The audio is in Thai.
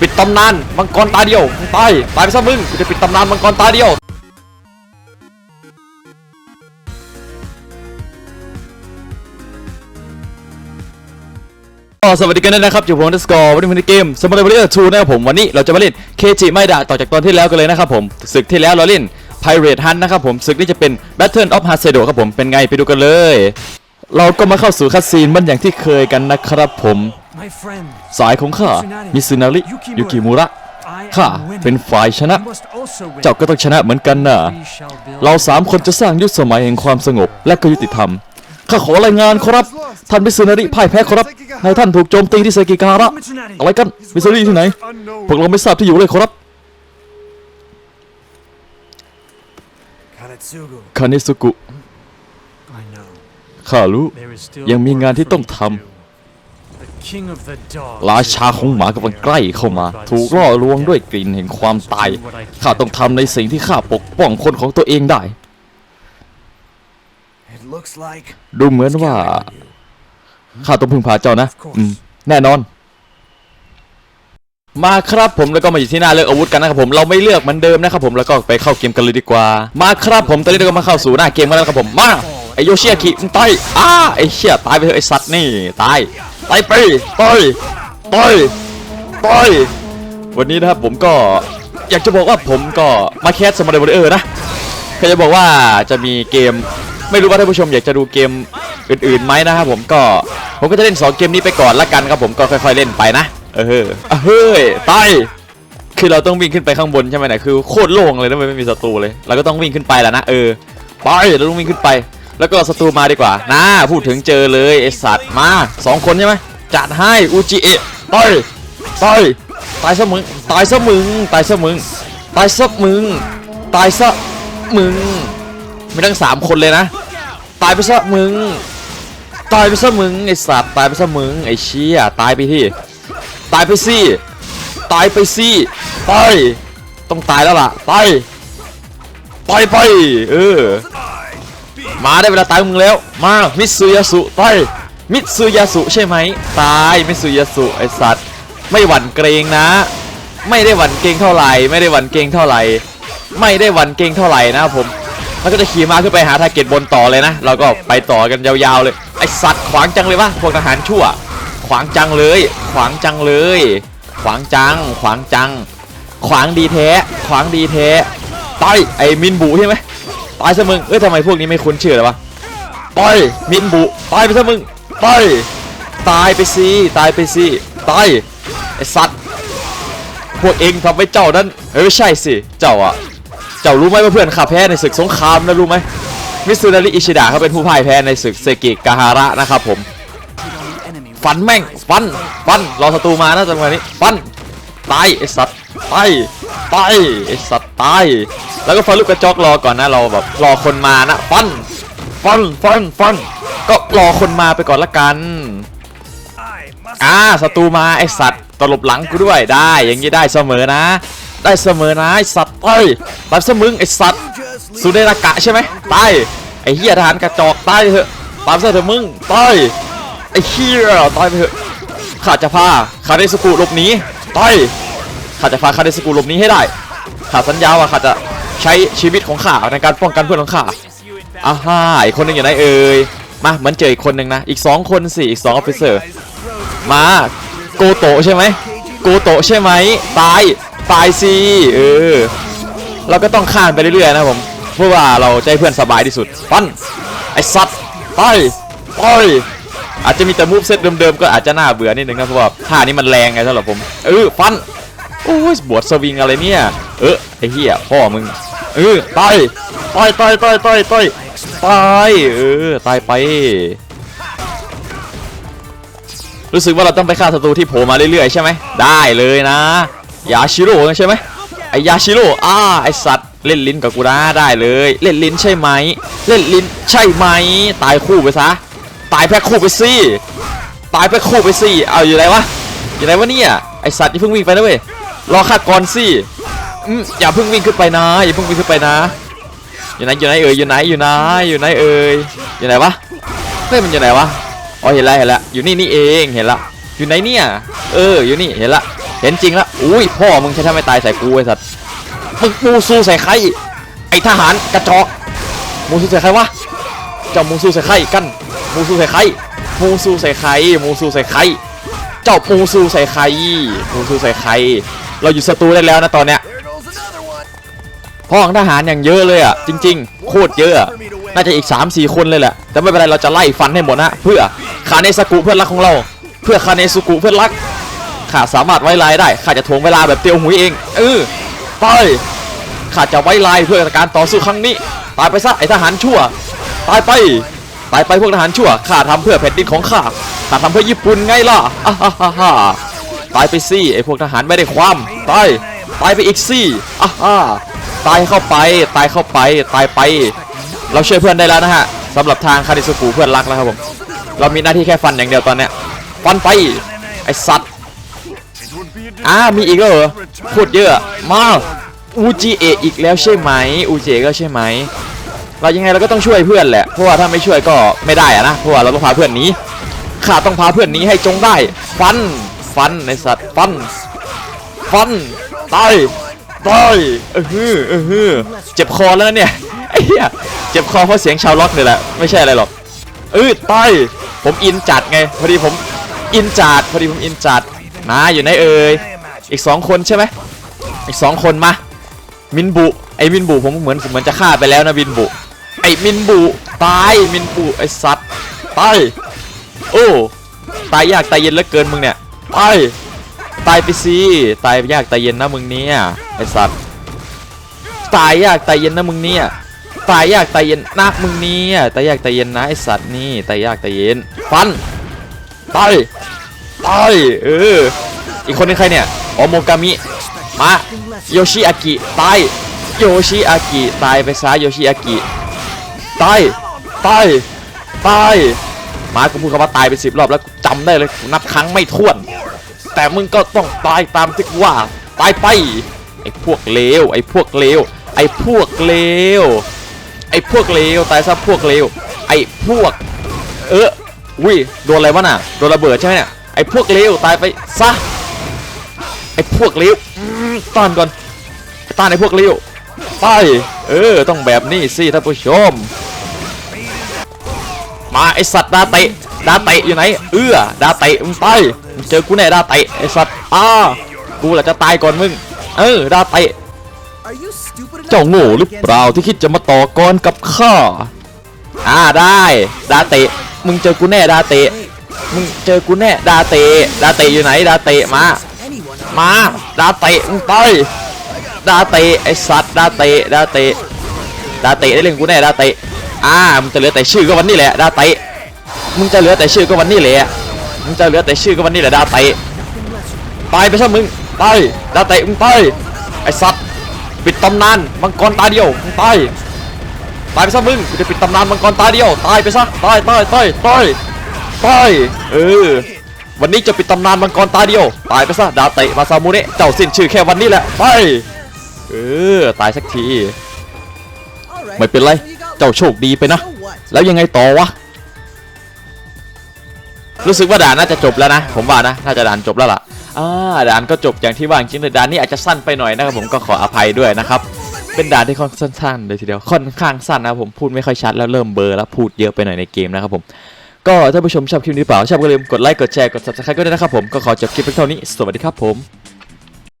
ปิดตำนานมังกรตาเดียวตายตายไปซะมึงกูจะปิดตำนานมังกรตาเดียวก็สวัสดีกันด้วยนะครับอยู่ผมดัสกอร์วันนี้เป็นเกมสมาร์ทเบอร์ทูนะครับผมวันนี้เราจะมาเล่นเคจิไม่ดะต่อจากตอนที่แล้วกันเลยนะครับผมศึกที่แล้วเราเล่น Pirate Hunt นะครับผมศึกนี้จะเป็น Battle of h a s e d o ครับผมเป็นไงไปดูกันเลย เราก็มาเข้าสู่คัสซีนมันอย่างที่เคยกันนะครับผม สายของข้ามิซึนาริยุกิมุระ I ข้า am winning. เป็นฝ่ายชนะ You must also win. เจ้าก็ต้องชนะเหมือนกันนะ We shall build เราสามคนจะสร้างยุคสมัยแห่งความสงบและก็ยุติธรรมข้าขอรายงานครับ ท่านมิซึนาริพ่ายแพ้ครับนายท่านถูกโจมตีที่เซกิการะ Mitsunari. อะไรกันมิซึนาริที่ไหนพวกเราไม่ทราบที่อยู่เลยครับ Kanetsugu. คาเนสุกุ I know. ข้ารู้ There is still ยังมีงาน work ที่ for ต้อง you to ทำ รา is ชาของหมากำลังใกล้เข้ามา by the ถูกล่อ sword ลวง of ด้วย death. กลิ่นแห่งความตาย Do what I can ข้าต้องทำในสิ่งที่ข้าปกป้องคนของตัวเองได้ It looks like ดูเหมือนว่า ข้าต้องพึ่งพาเจ้านะอืมแน่นอน มาครับผมแล้วก็มาอยู่ที่หน้าเลือกอาวุธกันนะครับผมเราไม่เลือกเหมือนเดิมนะครับผมแล้วก็ไปเข้าเกมกันเลยดีกว่า มาครับผมตอนนี้เราก็มาเข้าสู่หน้าเกมกันแล้วครับผมมาไอโยชิอากิมึงตายอ้าไอเชี่ยตายไปเถอะไอสัตว์นี่ตาย ตายไปตายตายตายวันนี้นะครับผมก็อยากจะบอกว่าผมก็มาแคสสมาร์ทเบอร์นะก็จะบอกว่าจะมีเกมไม่รู้ว่าท่านผู้ชมอยากจะดูเกมอื่นๆไหมนะครับผมก็ผมก็จะเล่น 2 เกมนี้ไปก่อนละกันครับผมก็ค่อยๆเล่นไปนะ เออเฮ้ยตายคือเราต้องวิ่งขึ้นไปข้างบนใช่ไหมนี่ยคือโคตรโล่งเลยนะไม่มีศัตรูเลย เราก็ต้องวิ่งขึ้นไปแล้วนะเออไปเราต้องวิ่งขึ้นไป แล้วก็ศัตรูมาดีกว่านะพูดถึงเจอเลยไอสัตว์มาสองคนใช่ไหมจัดให้อูจิเอะตายตายตายซะมึงตายซะมึงตายซะมึงตายซะมึงตายซะมึงมีทั้งสามคนเลยนะ ตายไปซะมึงตายไปซะมึงไอสัตว์ตายไปซะมึงไอเชี่ยตายไปที่ตายไปสิตายไปสิตายต้องตายแล้วล่ะตายตายไปเออ มาได้เวลาตายมึงแล้ว มามิตซึยาสุตายมิตซึยาสุใช่ไหมตายมิตซึยาสุไอสัตว์ไม่หวั่นเกรงนะ ไม่ได้หวั่นเกรงเท่าไหร่ ไม่ได้หวั่นเกรงเท่าไหร่ ไม่ได้หวั่นเกรงเท่าไหร่นะผมแล้วก็จะขี่ม้าขึ้นไปหาทาเก็ตบนต่อเลยนะ เราก็ไปต่อกันยาวๆเลย ไอสัตว์ขวางจังเลยวะพวกทหารชั่ว ขวางจังเลย ขวางจังเลย ขวางจัง ขวางจัง ขวางดีแท้ ขวางดีแท้ตายไอมินบุใช่ไหม ตายซะมึง เอ้ยทำไมพวกนี้ไม่คุ้นชื่อเลยวะตายมินบุตายไปซะมึงตายตายไปสิตายไปสิตายไอสัตว์พวกเองทำให้เจ้านั้นเอ้ยไม่ใช่สิเจ้าอะเจ้ารู้ไหมว่าเพื่อนข้าแพ้ในศึกสงครามนะรู้ไหมมิซูนาริอิชิดะเขาเป็นผู้พ่ายแพ้ในศึกเซกิกาฮาระนะครับผมฟันแม่งฟันฟันรอศัตรูมานะจังหวะนี้ฟันตายไอสัตว์ตาย ตายไอสัตว์ตายแล้วก็ฟันลูกกระจอกรอก่อนนะเราแบบรอคนมานะฟันฟันฟันฟันก็รอคนมาไปก่อนละกันอ่าศัตรูมาไอสัตว์ตลบหลังกูด้วยได้อย่างนี้ได้เสมอนะ ได้เสมอนะไอสัตว์เอ้ยตายซะมึงไอสัตว์สุเดรากะใช่ไหมตายไอเฮียทหารกระจอกตายเถอะตามซะเถอะมึงตายไอเฮียตายไปเถอะข้าจะพาคาเดสกุหลบหนีตาย ข้าจะพาคาเดสกุหลบนี้ให้ได้ข้าสัญญาว่าข้าจะใช้ชีวิตของข้าในการป้องกันเพื่อนของข้าอ่าฮ่าอีกคนหนึงอยู่ไหนเอ่ยมาเหมือนเจออีกคนหนึ่งนะอีกสองคนสิอีกสองออฟฟิเซอร์มาโกโตใช่ไหมโกโตใช่ไหมตายตายสิเออเราก็ต้องข้ามไปเรื่อยๆนะผมเพื่อว่าเราให้เพื่อนสบายที่สุดปั้นไอสัตว์ตายตายอาจจะมีแต่มูฟเซตเดิมๆก็อาจจะน่าเบื่อนิดนึงนะเพราะว่าท่านี้มันแรงไงสำหรับผมเออฟัน โอ้ยบวชสวิงอะไรเนี่ย เออไอเหี้ยพ่อมึง เออตายตายตายตายตายตายตายเออตายไป รู้สึกว่าเราต้องไปฆ่าศัตรูที่โผล่มาเรื่อยๆใช่ไหมได้เลยนะยาชิโร่ใช่ไหมไอยาชิโร่อ่าไอสัตว์เล่นลิ้นกับกูนะได้เลย เล่นลิ้นใช่ไหมเล่นลิ้นใช่ไหมตายคู่ไปซะตายแพ็คคู่ไปสิตายแพ็คคู่ไปสิเอาอยู่ไหนวะอยู่ไหนวะเนี่ยไอสัตว์อย่เพิ่งวิ่งไปนะเว้ย รอข้าก่อนสิอย่าเพิ่งวิ่งขึ้นไปนะ อย่าเพิ่งวิ่งขึ้นไปนะ อยู่ไหนอยู่ไหนเอ่ยอยู่ไหนอยู่ไหนอยู่ไหนเอ่ยอยู่ไหนวะเฮ้ยมันอยู่ไหนวะอ๋อเห็นแล้วเห็นแล้วอยู่นี่นี่เองเห็นละอยู่ไหนเนี่ย เอออยู่นี่เห็นละเห็นจริงแล้วอุ้ยพ่อมึงใช้ทำไม่ตายใส่กูไอ้สัตว์มึงมูซูใส่ใครไอทหารกระจอกมูซูใส่ใครวะเจ้ามูซูใส่ใครกันมูซูใส่ใครมูซูใส่ใครมูซูใส่ใครเจ้ามูซูใส่ใครมูซูใส่ใคร เราอยู่ศัตรูได้แล้วนะตอนเนี้ย There goes another one. พ่องทหารอย่างเยอะเลยอะจริง ๆ โคตรเยอะน่าจะอีก 3-4 คนเลยแหละ แต่ไม่เป็นไรเราจะไล่ฟันให้หมดนะ เพื่อคาเนสกุเพื่อนรักของเรา เพื่อคาเนสุกุเพื่อนรักข้าสามารถไว้ลายได้ข้าจะทวงเวลาแบบเตียวหุยเอง เออไปข้าจะไว้ลายเพื่อการต่อสู้ครั้งนี้ ตายไปซะไอทหารชั่ว ตายไป ตายไปพวกทหารชั่วข้าทำเพื่อแผ่นดินของข้าข้าทำเพื่อญี่ปุ่นไงล่ะอ่าฮ่าฮ่า ตายไปสิไอพวกทหารไม่ได้ความตายตายไปอีกสิอ่าฮ่าตายเข้าไปตายเข้าไปตายไป เราช่วยเพื่อนได้แล้วนะฮะสำหรับทางคาริสุกุเพื่อนรักแล้วครับผมเรามีหน้าที่แค่ฟันอย่างเดียวตอนเนี้ยฟันไปไอสัตว์อ่ามีอีกเหรอโคตรเยอะมาอูจีเออีกแล้วใช่ไหมอูจีเอก็ใช่ไหมเรายังไงเราก็ต้องช่วยเพื่อนแหละเพราะว่าถ้าไม่ช่วยก็ไม่ได้อะนะเพราะว่าเราต้องพาเพื่อนนี้ข้าต้องพาเพื่อนนี้ให้จงได้ฟัน ฟันในสัตว์ฟัน ฟันตายตายเออฮือเออฮือเจ็บคอแล้วเนี่ยไอ้เหี้ยเจ็บคอเพราะเสียงชาวล็อกนี่แหละไม่ใช่อะไรหรอกเออตายผมอินจัดไงพอดีผมอินจัดพอดีผมอินจัดนะอยู่ไหนเอ่ยอีกสองคนใช่ไหมอีกสองคนมามินบุไอ้มินบุผมเหมือนเหมือนจะฆ่าไปแล้วนะมินบุไอ้มินบุตายมินบุไอ้สัตว์ตายโอ้ตายยากตายเย็นเหลือเกินมึงเนี่ย ตายตายไปสิตายยากตายเย็นนะมึงเนี่ยไอ้สัตว์ตายยากตายเย็นนะมึงเนี่ยตายยากตายเย็นนะมึงเนี่ยตายยากตายเย็นนะไอ้สัตว์นี่ตายยากตายเย็นฟันตายตายเอออีกคนนึงใครเนี่ยอ๋อโมกามิมาโยชิอากิตายโยชิอากิตายไปซะโยชิอากิตายตายตายมากูพูดคำว่าตายไปสิบรอบแล้วจำได้เลยนับครั้งไม่ถ้วน แต่มึงก็ต้องตายตามที่กูว่าตายไป ไอ้พวกเลวไอ้พวกเลวไอ้พวกเลวไอ้พวกเลวตายซะพวกเลวไอ้พวก เออวิโดนอะไรวะน่ะโดนระเบิดใช่ไหมเนี่ยไอ้พวกเลวตายไปซะไอ้พวกเลวต้านก่อนต้านไอ้พวกเลวไปเออต้องแบบนี้สิท่านผู้ชม มาไอสัตว์ดาเตะ ดาเตะอยู่ไหน เอื้อดาเตะมึงไปมึงเจอกูแน่ดาเตะไอ้สัตว์อ้ากูแหละจะตายก่อนมึง เออดาเตะเจ้าโง่หรือเปล่าที่คิดจะมาต่อกรกับข้าอ่าได้ดาเตะมึงเจอกูแน่ดาเตะมึงเจอกูแน่ดาเตะดาเตะอยู่ไหนดาเตะมา มาดาเตะมึงไปดาเตะไอสัตว์ดาเตะดาเตะดาเตะได้เล่นกูแน่ดาเตะอ่ามึงจะเหลือแต่ชื่อก็วันนี้แหละดาเตะ มึงจะเหลือแต่ชื่อก็วันนี้แหละมึงจะเหลือแต่ชื่อก็วันนี้แหละดาเตะตายไปซะมึงตายดาเตะมึงตายไอสัตว์ปิดตำนานมังกรตาเดียวมึงตายตายไปซะมึงกูจะปิดตำนานมังกรตาเดียวตายไปซะตายตายตายตายตายเออวันนี้จะปิดตำนานมังกรตาเดียวตายไปซะดาเตะมาซามูเนะเจ้าสิ้นชื่อแค่วันนี้แหละไปเออตายสักทีไม่เป็นไร เจ้าโชคดีไปนะ แล้วยังไงต่อวะ รู้สึกว่าด่านน่าจะจบแล้วนะ ผมว่านะน่าจะด่านจบแล้วล่ะอ่าด่านก็จบอย่างที่ว่าจริงๆเลยด่านนี้อาจจะสั้นไปหน่อยนะครับผมก็ขออภัยด้วยนะครับเป็นด่านที่ค่อนข้างสั้นเลยทีเดียวค่อนข้างสั้นนะผมพูดไม่ค่อยชัดแล้วเริ่มเบอร์แล้วพูดเยอะไปหน่อยในเกมนะครับผมก็ถ้าผู้ชมชอบคลิปนี้หรือเปล่าชอบก็อย่าลืมกดไลค์กดแชร์กด subscribe ก็ได้นะครับผมก็ขอจบคลิปเพียงเท่านี้สวัสดีครับผม